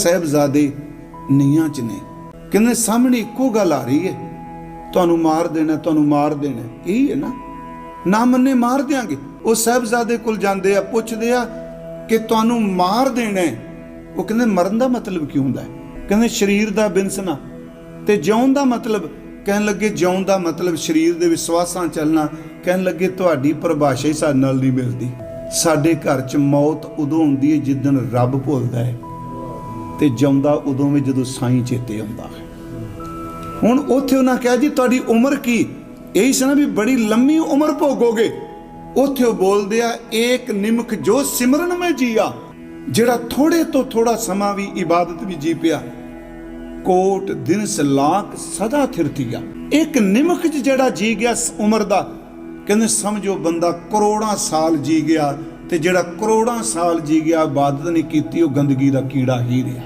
ਸਹਿਬਜ਼ਾਦੇ ਨੀਆਂ ਚ ਨੇ। ਕਹਿੰਦੇ, ਸਾਹਮਣੇ ਇੱਕੋ ਗੱਲ ਆ ਰਹੀ ਹੈ। ਤੁਹਾਨੂੰ ਮਾਰ ਦੇਣਾ, ਤੁਹਾਨੂੰ ਮਾਰ ਦੇਣਾ, ਇਹੀ ਹੈ ਨਾ। ਨਾ ਮੰਨੇ ਮਾਰ ਦਿਆਂਗੇ। ਉਹ ਸਹਿਬਜ਼ਾਦੇ ਕੋਲ ਜਾਂਦੇ ਆ, ਪੁੱਛਦੇ ਆ ਕਿ ਤੁਹਾਨੂੰ ਮਾਰ ਦੇਣਾ ਉਹ ਕਹਿੰਦੇ, ਮਰਨ ਦਾ ਮਤਲਬ ਕੀ ਹੁੰਦਾ ਹੈ? ਕਹਿੰਦੇ, ਸਰੀਰ ਦਾ ਬਿਨਸਣਾ। ਤੇ ਜਿਉਣ ਦਾ ਮਤਲਬ, ਕਹਿਣ ਲੱਗੇ, ਜਿਉਣ ਦਾ ਮਤਲਬ ਸਰੀਰ ਦੇ ਵਿਸ਼ਵਾਸਾਂ ਚੱਲਣਾ। ਕਹਿਣ ਲੱਗੇ, ਤੁਹਾਡੀ ਪਰਿਭਾਸ਼ਾ ਹੀ ਸਾਡੇ ਨਾਲ ਨਹੀਂ ਮਿਲਦੀ। ਸਾਡੇ ਘਰ 'ਚ ਮੌਤ ਉਦੋਂ ਹੁੰਦੀ ਹੈ ਜਿੱਦਣ ਰੱਬ ਭੁੱਲਦਾ ਹੈ। ਤੇ ਜਿਉਂਦਾ ਉਦੋਂ ਵੀ ਜਦੋਂ ਸਾਈਂ ਚੇਤੇ ਆਉਂਦਾ ਹੈ। ਹੁਣ ਉੱਥੇ ਉਹਨਾਂ ਕਿਹਾ, ਜੀ, ਤੁਹਾਡੀ ਉਮਰ ਕੀ? ਇਹੀ ਸੀ ਵੀ ਬੜੀ ਲੰਮੀ ਉਮਰ ਭੋਗੋਗੇ। ਉੱਥੇ ਉਹ ਬੋਲਦੇ ਆ, ਏਕ ਨਿਮਕ ਜੋ ਸਿਮਰਨ ਮੈਂ ਜੀਆ, ਜਿਹੜਾ ਥੋੜੇ ਤੋਂ ਥੋੜਾ ਸਮਾਂ ਵੀ ਇਬਾਦਤ ਵੀ ਜੀ ਪਿਆ। ਕੋਟ ਦਿਨ ਸਲਾਕ ਸਦਾ ਥਿਰਤੀਆ ਇੱਕ ਨਿਮਕ ਚ ਜਿਹੜਾ ਜੀ ਗਿਆ ਉਮਰ ਦਾ, ਕਹਿੰਦੇ, ਸਮਝੋ, ਬੰਦਾ ਕਰੋੜਾਂ ਸਾਲ ਜੀ ਗਿਆ ਤੇ ਜਿਹੜਾ ਕਰੋੜਾਂ ਸਾਲ ਜੀ ਗਿਆ, ਇਬਾਦਤ ਨਹੀਂ ਕੀਤੀ, ਉਹ ਗੰਦਗੀ ਦਾ ਕੀੜਾ ਹੀ ਰਿਹਾ।